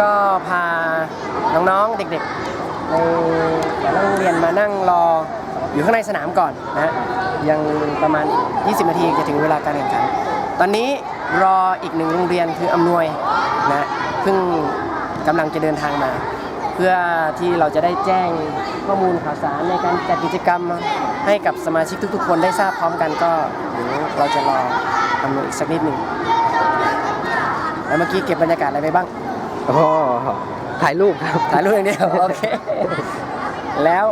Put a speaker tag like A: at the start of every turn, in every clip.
A: ก็พาน้องๆเด็กๆในแต่ละโรงเรียนมานั่งรออยู่ข้างในสนามก่อนนะยังประมาณอีก20 นาทีจะถึงเวลาการแข่งขัน ตอนนี้รออีกหนึ่งโรงเรียนคืออำนวยนะเพิ่งกำลังจะเดินทางมา เพื่อที่เราจะได้แจ้งข้อมูลข่าวสารในการจัดกิจกรรมให้กับสมาชิกทุกๆ คนได้ทราบพร้อมกันก็เดี๋ยวเราจะรออำนวยอีกสักนิดหนึ่งแล้วเมื่อกี้เก็บบรรยากาศอะไรไปบ้าง
B: อ๋อถ่ายรูปครับ
A: ถ่ายรูปอย่างเดียวโอเค แล้ว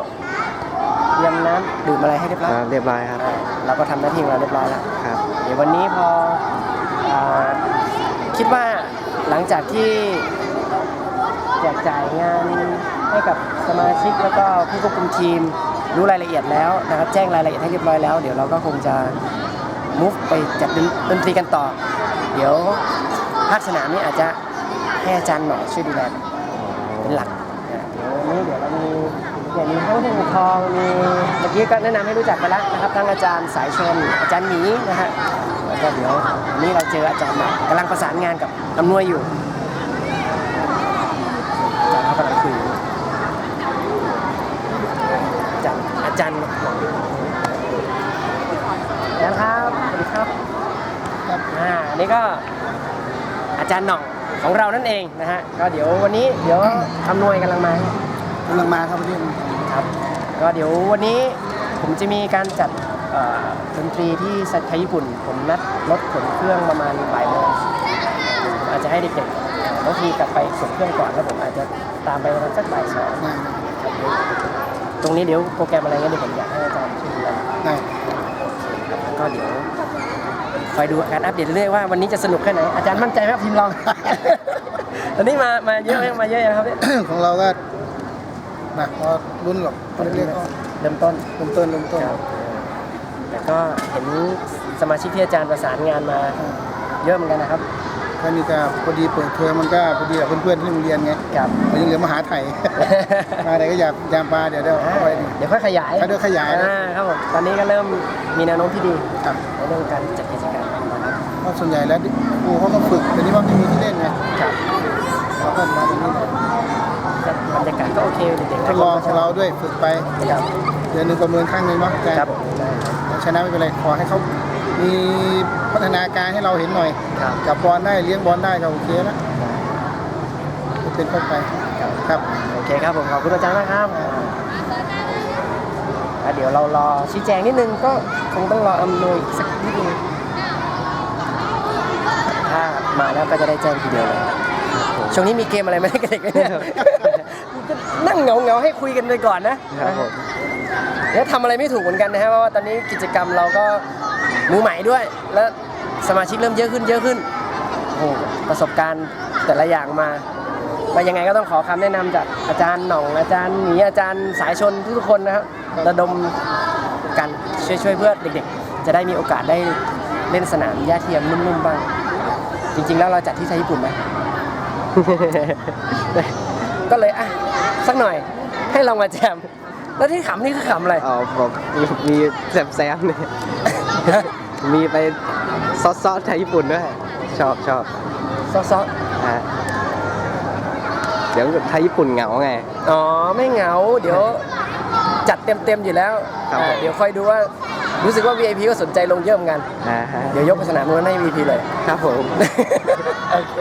A: เตรียมน้ำดื่มอะไรให้เรียบร้อย
B: อ่าเรียบร้อยครับ
A: อ่าเราก็ทำหน้าที่ของเราเรียบร้อยแล้ว
B: ครับ
A: เดี๋ยววันนี้พออาคิดว่าหลังจากที่แจกจ่ายงานให้กับสมาชิกแล้วก็ผู้ควบคุมทีมรู้รายละเอียดแล้วนะครับแจ้งรายละเอียดให้เรียบร้อยแล้วเดี๋ยวเราก็คงจะมุฟไปจัดดนดนตรีกันต่อ เดี๋ยวภาคสนามนี่อาจจะ ให้อาจารย์หน่อยช่วยดูแลเป็นหลักนะเดี๋ยววันนี้เดี๋ยวเรามีอย่างมีทั้งผู้ปกครองมีเมื่อกี้ก็แนะนำให้รู้จักไปแล้วนะครับทั้งอาจารย์สายชนอาจารย์หมีนะฮะแล้วก็เดี๋ยววันนี้เราเจออาจารย์ใหม่กำลังประสานงานกับอำนวยอยู่อาจารย์เขากำลังคุยอยู่อาจารย์อาจารย์อาจารย์ครับสวัสดีครับครับอ่าอันนี้ก็อาจารย์หน่อง ของเรานั่นเองนะฮะก็เดี๋ยววันนี้เดี๋ยวอำนวยกำลังมา
C: กำลังมาครับวันนี้
A: ครับก็เดี๋ยววันนี้ผมจะมีการจัดเอ่อดนตรีที่สัตย์ญี่ปุ่น ผมนัดรถขนเครื่องประมาณบ่ายโมงผมอาจจะให้เด็กๆบางทีกลับไปส่งเครื่องก่อนแล้วผมอาจจะตามไปประมาณสักบ่ายสอง
C: ได้
A: ตรงนี้เดี๋ยวโปรแกรมอะไรเงี้ยเดี๋ยวผมอยากให้อาจารย์ช่วยดูแล
C: ได้
A: แล้วก็เดี๋ยว คอยดูการอัปเดตเรื่อยๆว่าวันนี้จะสนุกแค่ไหน อาจารย์มั่นใจไหมครับทีมเรา ตอนนี้มามาเยอะไหมมาเยอะยังครับเนี่ย
C: ของเราก็นะพอรุ่นหรอกคนเล็กๆก็
A: เริ่มต้น
C: เริ่มต้นเริ่มต้น
A: ครับแต่ก็เห็นสมาชิกที่อาจารย์ประสานงานมาเยอะเหมือนกันนะครับ
C: แค่นี้ก็พอดีเปิดเทอมมันก็พอดีกับเพื่อนๆที่โรงเรียนไง
A: กับ
C: เรายังเหลือมหาไทย มาไหนก็อยากยามปลาเดี๋ยวเดี๋ยวเอาไว้ดี
A: เดี๋ยวค่อยขยาย
C: ค่อยๆขยายนะ
A: อ่ครับผมตอนนี้ก็เริ่มมีแนวโน้มที่ดี
C: ครับ
A: ในเรื่องการจัดกิจกรรมนะครับ
C: เพราะส่วนใหญ่แล้วครูเขาก็ฝึกแต่นี่ว่าไม่มีที่เล่นไง
A: ครับ
C: เราก็มาตรงนี้เลย
A: บรรยากาศก็โอเคเด็กๆ
C: ทดลองของเราด้วยฝึกไป
A: ครับ
C: เดือนหนึ่งประเมินครั้งหนึ่งเนาะอาจารย์
A: ครับผมได้ครับ
C: ชนะไม่เป็นไรขอให้เขามีพัฒ นาการให้เราเห็นหน่อย
A: ครับ
C: จับบอลได้เลี้ยงบอลได้ก็โอเคแล้วเป็นเข้าไปครับ
A: โอเคครับผมขอบคุณอาจารย์มากครับอ่าเดี๋ยวเรารอชี้แจงนิดนึงก็คงต้องรออำนวยอีกสักนิดนึงถ้ามาแล้วก็จะได้แจ้งทีเดียวเลยช่วงนี้มีเกมอะไรไหมกับเด็กๆเนี่ยนั่งเหงาเงาๆให้คุยกันไปก่อนนะครับ
B: ผม
A: เดี๋ยวทำอะไรไม่ถูกเหมือนกันนะฮะเพราะว่าตอนนี้กิจกรรมเราก็มือใหม่ด้วยและ สมาชิกเริ่มเยอะขึ้นเยอะขึ้นโอ้โหประสบการณ์แต่ละอย่างมาก็ยังไงก็ต้องขอคำแนะนำจากอาจารย์หน่องอาจารย์หมีอาจารย์สายชนทุกๆคนนะครับระดมกันช่วยช่วยๆเพื่อเด็กๆ จะได้มีโอกาสได้เล่นสนามหญ้าเทียมนุ่มๆบ้าง จริงๆแล้วเราจัดที่ไทยญี่ปุ่นไหมก็เลยอะสักหน่อยให้ลองมาแจม แล้วที่ขำนี่คือขำอะไร
B: อ๋อผมมีมีแซมแซมๆเนี่ยมีไป ซอสซอสไทยญี่ปุ่นด้วย ชอบชอบ
A: ซอส
B: ฮะเดี๋ยวไทยญี่ปุ่นเหงาไง
A: ๆอ๋อ ไม่เหงา เดี๋ยวจัดเต็มๆอยู่แล้ว
B: ครับ
A: อ่า
B: ผม
A: เดี๋ยวค่อยดูว่า รู้สึกว่า VIP ก็สนใจลงเยอะเหมือนกัน
B: อ่าฮะ
A: เดี๋ยวยกไปสนามนู้นให้ VIP เลย
B: ครับผม
A: โอเค